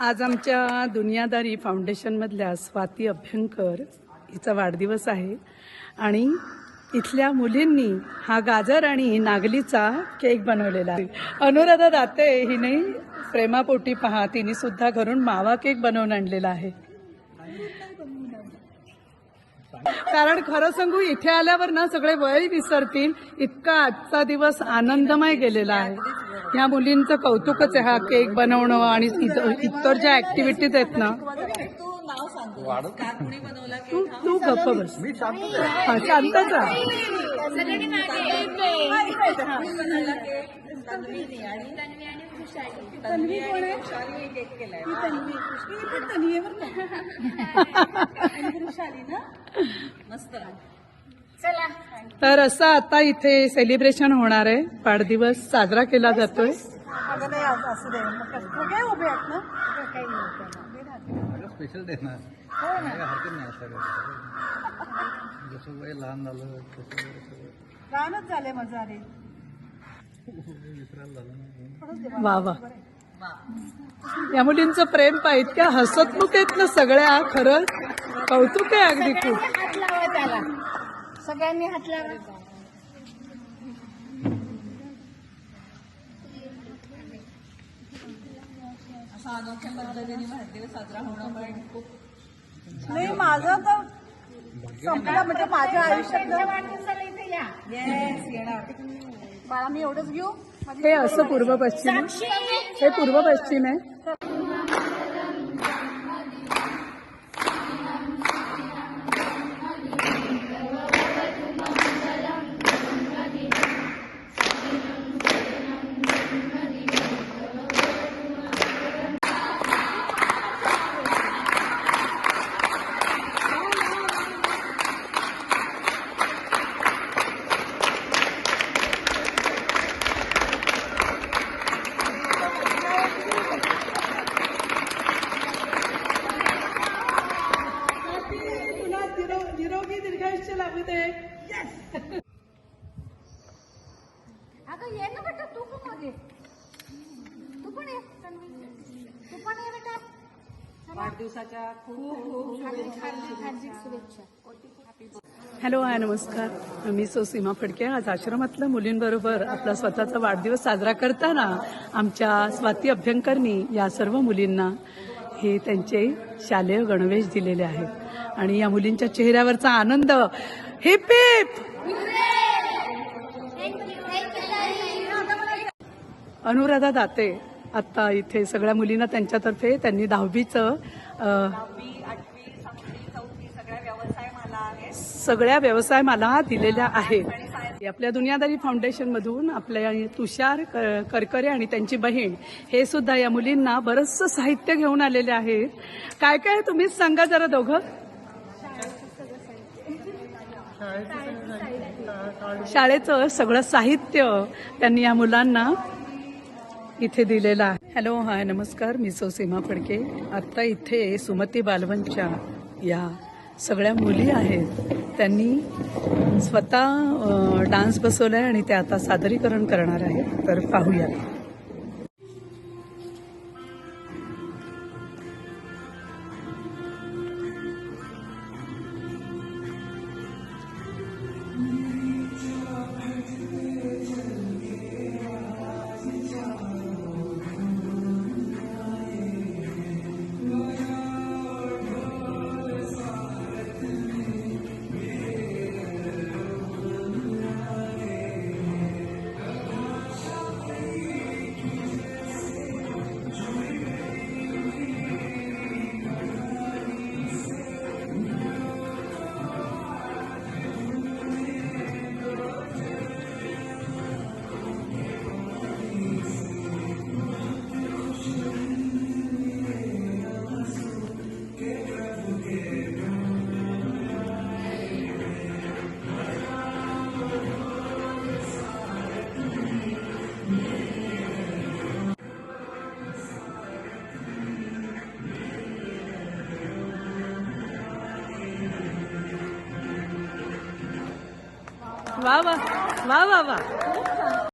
आज आमच्या दुनियादारी फाउंडेशनमधल्या स्वाती अभ्यंकर हिचा वाढदिवस आहे. आणि इथल्या मुलींनी हा गाजर आणि नागलीचा केक बनवलेला आहे. अनुराधा दाते हिने प्रेमापोटी पहा तिने सुद्धा घरून मावा केक बनवून आणलेला आहे. कारण खरं सांगू इथे आल्यावर ना सगळे वय विसरतील. इतका आजचा दिवस आनंदमय गेलेला आहे. या मुलींचं कौतुकच आहे हा केक बनवणं आणि इतर इतर ज्या ऍक्टिव्हिटीज आहेत ना. तू नाव सांग का कुणी बनवला तू तू गप्प बस हा. शांतच. कुणी तन्वी केक केलाय मस्त. तर असं आता इथे सेलिब्रेशन होणार आहे. वाढदिवस साजरा केला जातोय. स्पेशल ना? हो हरकत नाही. जसं वय लहान झालं रानच झाले ना वा वा. या मुलींचं प्रेम पाहिजे इतक्या हसतमुख आहेत ना सगळ्या. खरंच कौतुक आहे अगदी खूप. सगळ्यांनी हात लावा. असा अनोख्या पद्धतीने वाढदिवस साजरा होणं पण खूप नाही माझं तर संपलं म्हणजे माझ्या आयुष्यात वाढदिवसाला इथे या. येस येणार. बाळा मी एवढंच घेऊ? हे असं पूर्व पश्चिम. हे पूर्व पश्चिम आहे. दीर्घायुष्य लाभू दे अगं ये ना बेटा तू पण मागे. तू पण ये. तू पण ये बेटा. वाढदिवसाच्या खूप खूप हार्दिक शुभेच्छा. हॅलो हाय नमस्कार. मी सो सीमा फडके आज आश्रमातल्या मुलींबरोबर आपला स्वतःचा वाढदिवस साजरा करताना आमच्या स्वाती अभ्यंकरनी या सर्व मुलींना हे त्यांचे शालेय गणवेश दिलेले आहेत. आणि या मुलींच्या चेहऱ्यावरचा आनंद. हिप हिप अनुराधा दाते आता इथे सगळ्या मुलींना त्यांच्यातर्फे त्यांनी दहावीचं सगळ्या व्यवसाय मला दिलेल्या आहेत. आपल्या दुनियादारी फाउंडेशन मधून आपल्या तुषार करकरे आणि त्यांची बहीण हे सुद्धा या मुलींना बरंचसं साहित्य घेऊन आलेले आहेत. काय काय तुम्हीच सांगा जरा दोघं. शाळेचं सगळं साहित्य त्यांनी या मुलांना इथे दिलेलं आहे. हॅलो हाय नमस्कार. मी सौ सीमा फडके. आत्ता इथे सुमती बालवंतच्या या सगळ्या मुली आहेत. त्यांनी स्वतः डान्स डान्स बसवलाय आणि ते आता सादरीकरण करणार आहेत. तर पाहूया. वा वा वा वा वा